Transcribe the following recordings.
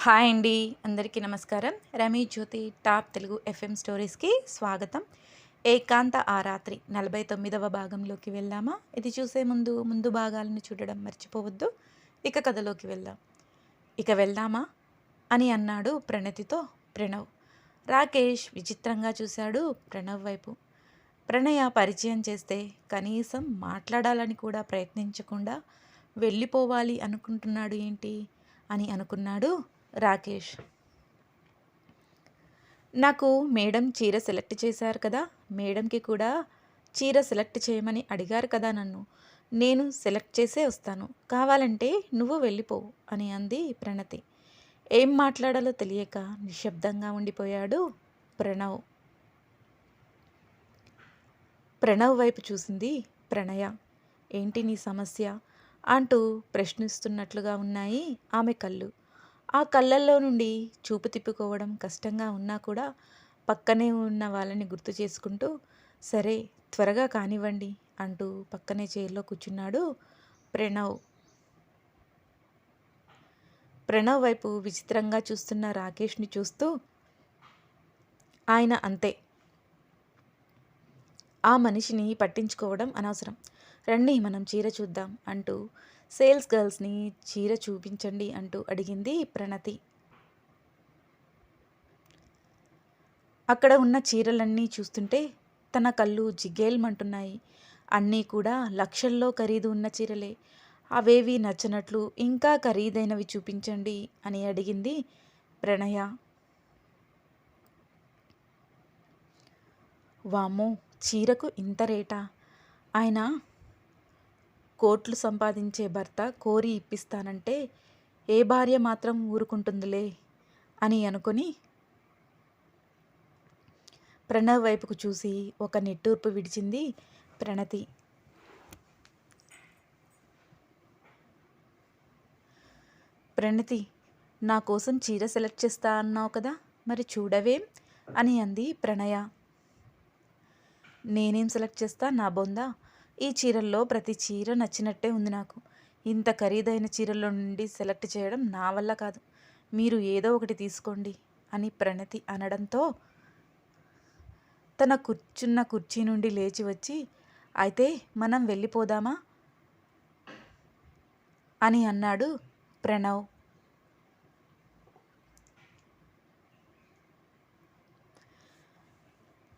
Hi అండి. అందరికీ నమస్కారం. రమీ జ్యోతి టాప్ తెలుగు ఎఫ్ఎం స్టోరీస్కి స్వాగతం. ఏకాంత ఆ రాత్రి నలభై తొమ్మిదవ భాగంలోకి వెళ్ళామా ఇది చూసే ముందు ముందు భాగాలను చూడడం మర్చిపోవద్దు. ఇక కథలోకి వెళ్దాం. ఇక వెళ్దామా? అని అన్నాడు ప్రణతితో ప్రణవ్. రాకేష్ విచిత్రంగా చూశాడు ప్రణవ్ వైపు. ప్రణయ పరిచయం చేస్తే కనీసం మాట్లాడాలని కూడా ప్రయత్నించకుండా వెళ్ళిపోవాలి అనుకుంటున్నాడు ఏంటి? అని అనుకున్నాడు రాకేష్. నాకు మేడం చీర సెలెక్ట్ చేశారు కదా మేడంకి కూడా చీర సెలెక్ట్ చేయమని అడిగారు కదా నన్ను. నేను సెలెక్ట్ చేసే వస్తాను. కావాలంటే నువ్వు వెళ్ళిపోవు అని అంది ప్రణతి. ఏం మాట్లాడాలో తెలియక నిశ్శబ్దంగా ఉండిపోయాడు ప్రణవ్. ప్రణవ్ వైపు చూసింది ప్రణయ. ఏంటి నీ సమస్య? అంటూ ప్రశ్నిస్తున్నట్లుగా ఉన్నాయి ఆమె కళ్ళు. ఆ కళ్ళల్లో నుండి చూపు తిప్పుకోవడం కష్టంగా ఉన్నా కూడా పక్కనే ఉన్న వాళ్ళని గుర్తు చేసుకుంటూ సరే త్వరగా కానివ్వండి అంటూ పక్కనే చైర్లో కూర్చున్నాడు ప్రణవ్. ప్రణవ్ వైపు విచిత్రంగా చూస్తున్న రాకేష్ని చూస్తూ ఆయన అంతే. ఆ మనిషిని పట్టించుకోవడం అనవసరం. రండి మనం చీర చూద్దాం అంటూ సేల్స్ గర్ల్స్ని చీర చూపించండి అంటూ అడిగింది ప్రణతి. అక్కడ ఉన్న చీరలన్నీ చూస్తుంటే తన కళ్ళు జిగేల్మంటున్నాయి. అన్నీ కూడా లక్షల్లో ఖరీదు ఉన్న చీరలే. అవేవి నచ్చనట్లు ఇంకా ఖరీదైనవి చూపించండి అని అడిగింది ప్రణయ. వామ్మో చీరకు ఇంత రేటా? ఆయన కోట్లు సంపాదించే భర్త కోరి ఇప్పిస్తానంటే ఏ భార్య మాత్రం ఊరుకుంటుందిలే అని అనుకొని ప్రణవ్ వైపుకు చూసి ఒక నిట్టూర్పు విడిచింది ప్రణతి. ప్రణతి నా కోసం చీర సెలెక్ట్ చేస్తా అన్నావు కదా మరి చూడవేం అని అంది ప్రణయ. నేనేం సెలెక్ట్ చేస్తా నా బొందా? ఈ చీరల్లో ప్రతి చీర నచ్చినట్టే ఉంది నాకు. ఇంత ఖరీదైన చీరల్లో నుండి సెలెక్ట్ చేయడం నా వల్ల కాదు. మీరు ఏదో ఒకటి తీసుకోండి అని ప్రణతి అనడంతో తన కూర్చున్న కుర్చీ నుండి లేచి వచ్చి అయితే మనం వెళ్ళిపోదామా? అని అన్నాడు ప్రణవ్.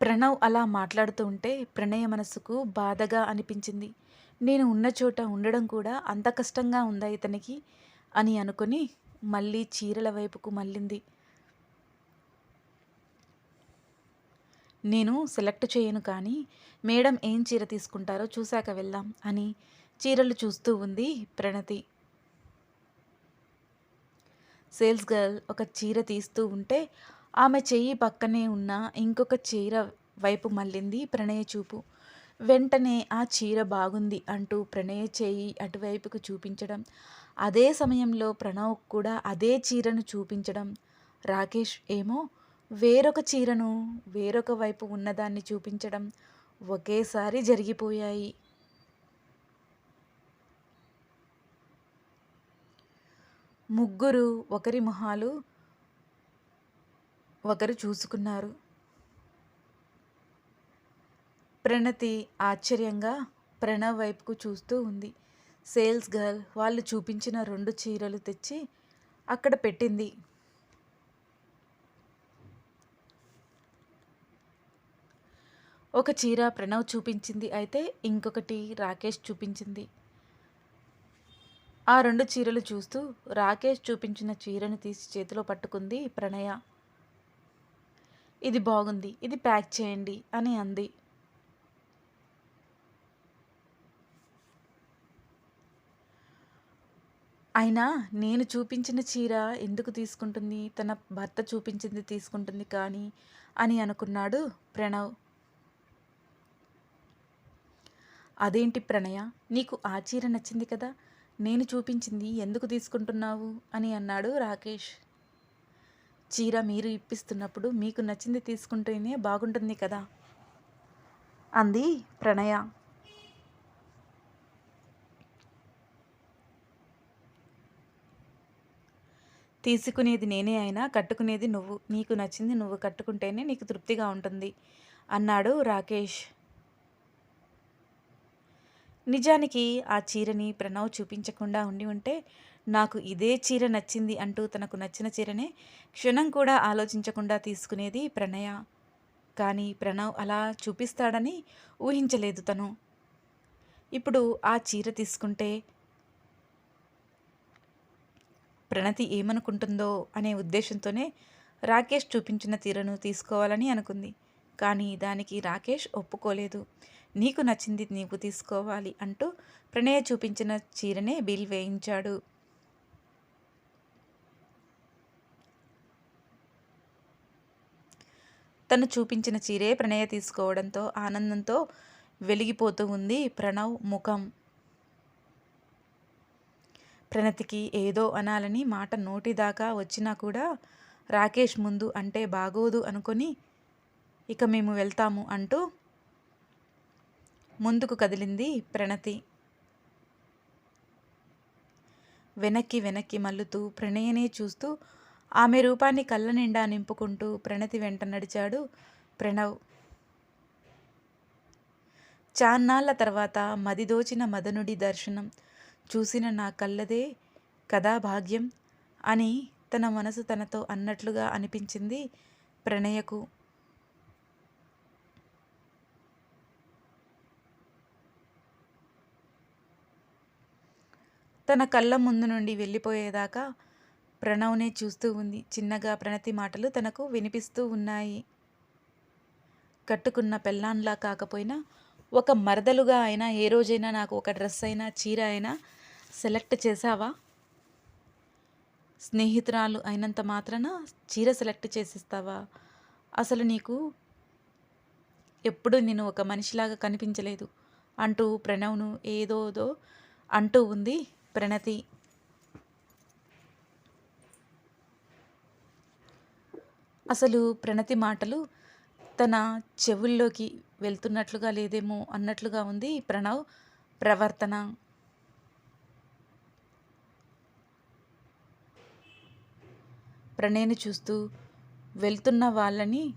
ప్రణవ్ అలా మాట్లాడుతూ ఉంటే ప్రణయ మనసుకు బాధగా అనిపించింది. నేను ఉన్న చోట ఉండడం కూడా అంత కష్టంగా ఉందా ఇతనికి? అని అనుకుని మళ్ళీ చీరల వైపుకు మళ్ళింది. నేను సెలెక్ట్ చేయను కానీ మేడం ఏం చీర తీసుకుంటారో చూశాక వెళ్దాం అని చీరలు చూస్తూ ఉంది ప్రణతి. సేల్స్ గర్ల్ ఒక చీర తీస్తూ ఉంటే ఆమె చెయ్యి పక్కనే ఉన్న ఇంకొక చీర వైపు మళ్ళింది ప్రణయ చూపు. వెంటనే ఆ చీర బాగుంది అంటూ ప్రణయ చేయి అటువైపుకు చూపించడం. అదే సమయంలో ప్రణవ్ కూడా అదే చీరను చూపించడం. రాకేష్ ఏమో వేరొక చీరను వేరొక వైపు ఉన్నదాన్ని చూపించడం ఒకేసారి జరిగిపోయాయి. ముగ్గురు ఒకరి మొహాలు ఒకరు చూసుకున్నారు. ప్రణతి ఆశ్చర్యంగా ప్రణవ్ వైపుకు చూస్తూ ఉంది. సేల్స్ గర్ల్ వాళ్ళు చూపించిన రెండు చీరలు తెచ్చి అక్కడ పెట్టింది. ఒక చీర ప్రణవ్ చూపించింది అయితే ఇంకొకటి రాకేష్ చూపించింది. ఆ రెండు చీరలు చూస్తూ రాకేష్ చూపించిన చీరను తీసి చేతిలో పట్టుకుంది ప్రణయ. ఇది బాగుంది ఇది ప్యాక్ చేయండి అని అంది. అయినా నేను చూపించిన చీర ఎందుకు తీసుకుంటుంది? తన భర్త చూపించింది తీసుకుంటుంది కానీ అని అనుకున్నాడు ప్రణవ్. అదేంటి ప్రణయ? నీకు ఆ చీర నచ్చింది కదా నేను చూపించింది ఎందుకు తీసుకుంటున్నావు? అని అన్నాడు రాకేష్. చీర మీరు ఇప్పిస్తున్నప్పుడు మీకు నచ్చింది తీసుకుంటేనే బాగుంటుంది కదా? అంది ప్రణయ. తీసుకునేది నేనే అయినా కట్టుకునేది నువ్వు. నీకు నచ్చింది నువ్వు కట్టుకుంటేనే నీకు తృప్తిగా ఉంటుంది అన్నాడు రాకేష్. నిజానికి ఆ చీరని ప్రణవ్ చూపించకుండా ఉండి ఉంటే నాకు ఇదే చీర నచ్చింది అంటూ తనకు నచ్చిన చీరనే క్షణం కూడా ఆలోచించకుండా తీసుకునేది ప్రణయ. కానీ ప్రణవ్ అలా చూపిస్తాడని ఊహించలేదు తను. ఇప్పుడు ఆ చీర తీసుకుంటే ప్రణతి ఏమనుకుంటుందో అనే ఉద్దేశంతోనే రాకేష్ చూపించిన తీరను తీసుకోవాలని అనుకుంది. కానీ దానికి రాకేష్ ఒప్పుకోలేదు. నీకు నచ్చింది నీకు తీసుకోవాలి అంటూ ప్రణయ చూపించిన చీరనే బిల్ వేయించాడు. తను చూపించిన చీరే ప్రణయ తీసుకోవడంతో ఆనందంతో వెలిగిపోతూ ఉంది ప్రణవ్ ముఖం. ప్రణతికి ఏదో అనాలని మాట నోటి దాకా వచ్చినా కూడా రాకేష్ ముందు అంటే బాగోదు అనుకొని ఇక మేము వెళ్తాము అంటూ ముందుకు కదిలింది ప్రణతి. వెనక్కి వెనక్కి మల్లుతూ ప్రణయనే చూస్తూ ఆమె రూపాన్ని కళ్ళ నిండా నింపుకుంటూ ప్రణతి వెంట నడిచాడు. ప్రణవ్ చాన్నాళ్ళ తర్వాత మదిదోచిన మదనుడి దర్శనం చూసిన నా కళ్ళదే కదా భాగ్యం అని తన మనసు తనతో అన్నట్లుగా అనిపించింది ప్రణయకు. తన కళ్ళ ముందు నుండి వెళ్ళిపోయేదాకా ప్రణవ్నే చూస్తూ ఉంది. చిన్నగా ప్రణతి మాటలు తనకు వినిపిస్తూ ఉన్నాయి. కట్టుకున్న పెళ్ళాన్లా కాకపోయినా ఒక మరదలుగా అయినా ఏ రోజైనా నాకు ఒక డ్రెస్ అయినా చీర అయినా సెలెక్ట్ చేసావా స్నేహితురాలు అయినంత మాత్రాన చీర సెలెక్ట్ చేసిస్తావా? అసలు నీకు ఎప్పుడు నేను ఒక మనిషిలాగా కనిపించలేదు అంటూ ప్రణవ్ను ఏదోదో అంటూ ఉంది ప్రణతి. అసలు ప్రణతి మాటలు తన చెవుల్లోకి వెళ్తున్నట్లుగా లేదేమో అన్నట్లుగా ఉంది. ప్రణవ్ ప్రవర్తన. ప్రణయ్ని చూస్తూ వెళ్తున్న వాళ్ళని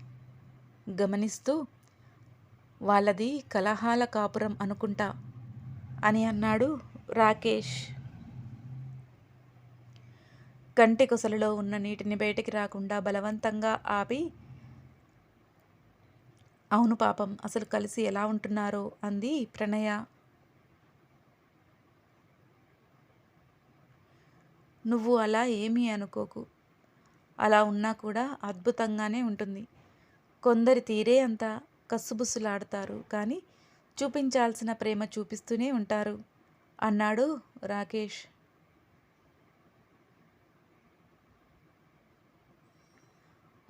గమనిస్తూ వాళ్ళది కలహాల కాపురం అనుకుంటా అని అన్నాడు రాకేష్. కంటి కొసలలో ఉన్న నీటిని బయటికి రాకుండా బలవంతంగా ఆపి అవును పాపం అసలు కలిసి ఎలా ఉంటున్నారో? అంది ప్రణయ. నువ్వు అలా ఏమీ అనుకోకు. అలా ఉన్నా కూడా అద్భుతంగానే ఉంటుంది. కొందరి తీరే అంత కస్సుబుస్సులాడతారు కానీ చూపించాల్సిన ప్రేమ చూపిస్తూనే ఉంటారు అన్నాడు రాకేష్.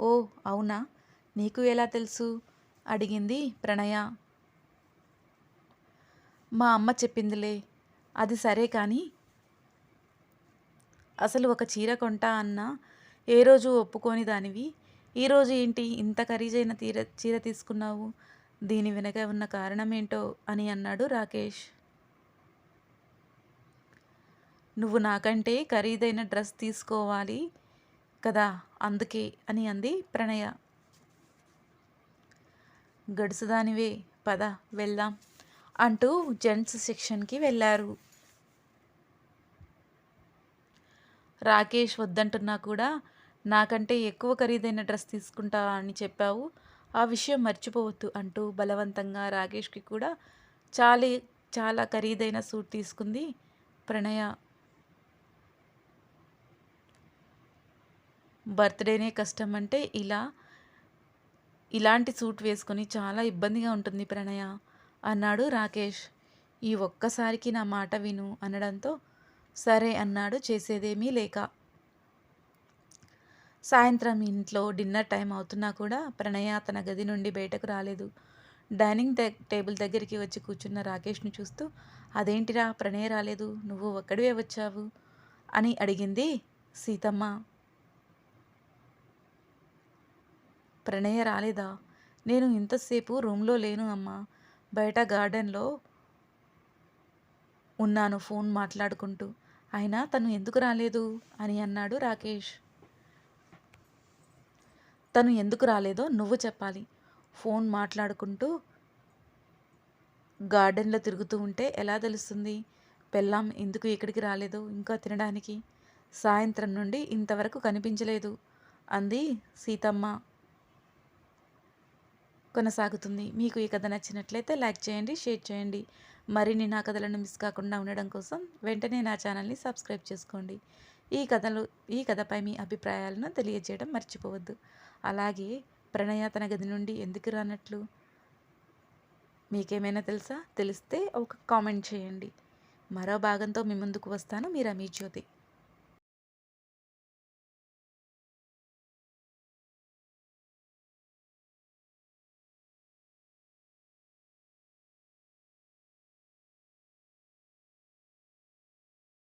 ఓ అవునా? నీకు ఎలా తెలుసు? అడిగింది ప్రణయ. మా అమ్మ చెప్పిందిలే. అది సరే కానీ అసలు ఒక చీర కొంటా అన్నా ఏ రోజు ఒప్పుకోని దానివి? ఈరోజు ఏంటి ఇంత ఖరీదైన తీర చీర తీసుకున్నావు? దీని వెనక ఉన్న కారణం ఏంటో అని అన్నాడు రాకేష్. నువ్వు నాకంటే ఖరీదైన డ్రెస్ తీసుకోవాలి. కదా అందుకే అని అంది ప్రణయ. గడుసుదానివే పద వెళ్దాం అంటూ జెంట్స్ సెక్షన్కి వెళ్ళారు. రాకేష్ వద్దంటున్నా కూడా నాకంటే ఎక్కువ ఖరీదైన డ్రెస్ తీసుకుంటా అని చెప్పావు ఆ విషయం మర్చిపోవద్దు అంటూ బలవంతంగా రాకేష్కి కూడా చాలా చాలా ఖరీదైన సూట్ తీసుకుంది ప్రణయ. బర్త్డేనే కష్టం అంటే ఇలా ఇలాంటి సూట్ వేసుకొని చాలా ఇబ్బందిగా ఉంటుంది ప్రణయ అన్నాడు రాకేష్. ఈ ఒక్కసారికి నా మాట విను అనడంతో సరే అన్నాడు చేసేదేమీ లేక. సాయంత్రం ఇంట్లో డిన్నర్ టైం అవుతున్నా కూడా ప్రణయ తన గది నుండి బయటకు రాలేదు. డైనింగ్ టేబుల్ దగ్గరికి వచ్చి కూర్చున్న రాకేష్ను చూస్తూ అదేంటిరా ప్రణయ రాలేదు? నువ్వు ఒక్కడివే వచ్చావు? అని అడిగింది సీతమ్మ. ప్రణయ రాలేదా? నేను ఇంతసేపు రూమ్లో లేను అమ్మా. బయట గార్డెన్లో ఉన్నాను ఫోన్ మాట్లాడుకుంటూ. అయినా తను ఎందుకు రాలేదు? అని అన్నాడు రాకేష్. తను ఎందుకు రాలేదో నువ్వు చెప్పాలి. ఫోన్ మాట్లాడుకుంటూ గార్డెన్లో తిరుగుతూ ఉంటే ఎలా తెలుస్తుంది? పెళ్ళాం ఎందుకు ఇక్కడికి రాలేదు ఇంకా తినడానికి? సాయంత్రం నుండి ఇంతవరకు కనిపించలేదు అంది సీతమ్మ. కొనసాగుతుంది. మీకు ఈ కథ నచ్చినట్లయితే లైక్ చేయండి షేర్ చేయండి. మరిన్ని నా కథలను మిస్ కాకుండా ఉండడం కోసం వెంటనే నా ఛానల్ని సబ్స్క్రైబ్ చేసుకోండి. ఈ కథలు ఈ కథపై మీ అభిప్రాయాలను తెలియజేయడం మర్చిపోవద్దు. అలాగే ప్రణయ తన గది నుండి ఎందుకు రానట్లు? మీకేమైనా తెలుసా? తెలిస్తే ఒక కామెంట్ చేయండి. మరో భాగంతో మీ ముందుకు వస్తాను. మీరు అమీ జ్యోతి.